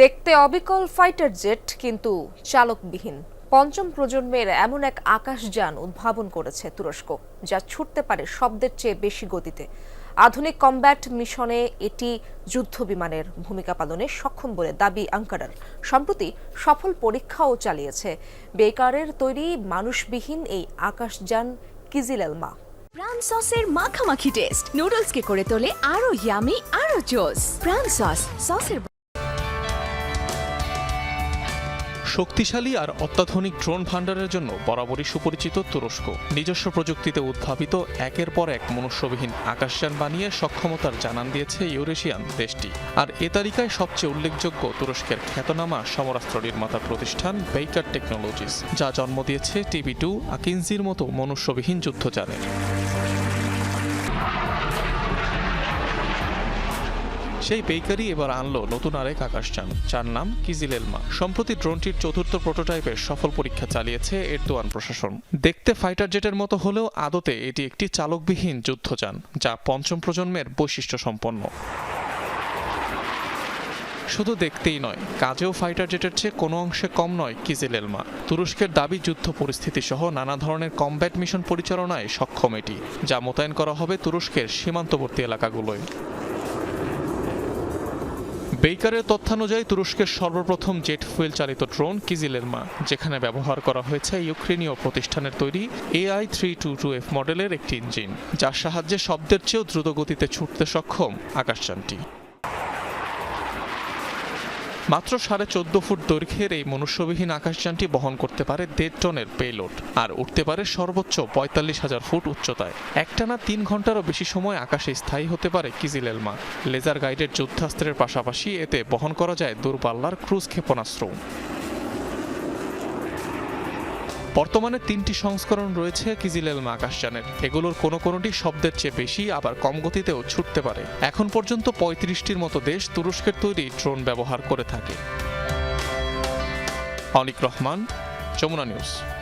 দেখতে অবিকল fighter jet কিন্তু চালকবিহীন। পঞ্চম প্রজন্মের এমন এক আকাশযান উদ্ভাবন করেছে তুরস্ক, যা ছুটতে পারে শব্দের চেয়ে বেশি গতিতে। আধুনিক কমব্যাট মিশনে এটি যুদ্ধ বিমানের ভূমিকা পালনে সক্ষম বলে দাবি আঙ্কারার। সম্প্রতি সফল পরীক্ষাও চালিয়েছে। বেকারের তৈরি মানুষবিহীন এই আকাশযান কিজিলেলমা। প্রাণ সসের মাখামাখি টেস্ট নুডলসকে করে তোলে আরও ইয়ামি আরও জোস প্রাণ সস সসের শক্তিশালী আর অত্যাধুনিক ড্রোন ভান্ডারের জন্য বরাবরই সুপরিচিত তুরস্ক। নিজস্ব প্রযুক্তিতে উদ্ভাবিত একের পর এক মনুষ্যবিহীন আকাশযান বানিয়ে সক্ষমতার জানান দিয়েছে ইউরেশিয়ান দেশটি। আর এ তালিকায় সবচেয়ে উল্লেখযোগ্য তুরস্কের খ্যাতনামা সমরাস্ত্র নির্মাতা প্রতিষ্ঠান বেইকার টেকনোলজিস, যা জন্ম দিয়েছে টিভি টু, আকিনজির মতো মনুষ্যবিহীন যুদ্ধযানের। সেই বেকারি এবার আনলো নতুন আরেক আকাশযান, যার নাম কিজিলেলমা। সম্প্রতি ড্রোনটির চতুর্থ প্রোটোটাইপের সফল পরীক্ষা চালিয়েছে এরদোয়ান প্রশাসন। দেখতে ফাইটার জেটের মতো হলেও আদতে এটি একটি চালকবিহীন যুদ্ধযান, যা পঞ্চম প্রজন্মের বৈশিষ্ট্য সম্পন্ন। শুধু দেখতেই নয়, কাজেও ফাইটার জেটের চেয়ে কোনো অংশে কম নয় কিজিলেলমা। তুরস্কের দাবি যুদ্ধ পরিস্থিতি সহ নানা ধরনের কমব্যাট মিশন পরিচালনায় সক্ষম এটি, যা মোতায়েন করা হবে তুরস্কের সীমান্তবর্তী এলাকাগুলোয়। বেইকারের তথ্যানুযায়ী তুরস্কের সর্বপ্রথম জেট ফুয়েল চালিত ড্রোন কিজিলেলমা যেখানে ব্যবহার করা হয়েছে ইউক্রেনীয় প্রতিষ্ঠানের তৈরি AI three two two F মডেলের একটি ইঞ্জিন, যার সাহায্যে শব্দের চেয়েও দ্রুত গতিতে ছুটতে সক্ষম আকাশযানটি। মাত্র সাড়ে চোদ্দ ফুট দৈর্ঘ্যের এই মনুষ্যবিহীন আকাশযানটি বহন করতে পারে দেড় টনের পেলোড আর উঠতে পারে সর্বোচ্চ পঁয়তাল্লিশ হাজার ফুট উচ্চতায়। একটানা তিন ঘন্টারও বেশি সময় আকাশে স্থায়ী হতে পারে কিজিলেলমা। লেজার গাইডের যুদ্ধাস্ত্রের পাশাপাশি এতে বহন করা যায় দূরপাল্লার ক্রুজ ক্ষেপণাস্ত্র বর্তমানে তিনটি সংস্করণ রয়েছে কিজিলেল আকাশযানের। এগুলোর কোনো কোনোটি শব্দের চেয়ে বেশি, আবার কম গতিতেও ছুটতে পারে। এখন পর্যন্ত পঁয়ত্রিশটির মতো দেশ তুরস্কের তৈরি ড্রোন ব্যবহার করে থাকে। অনিক রহমান, যমুনা নিউজ।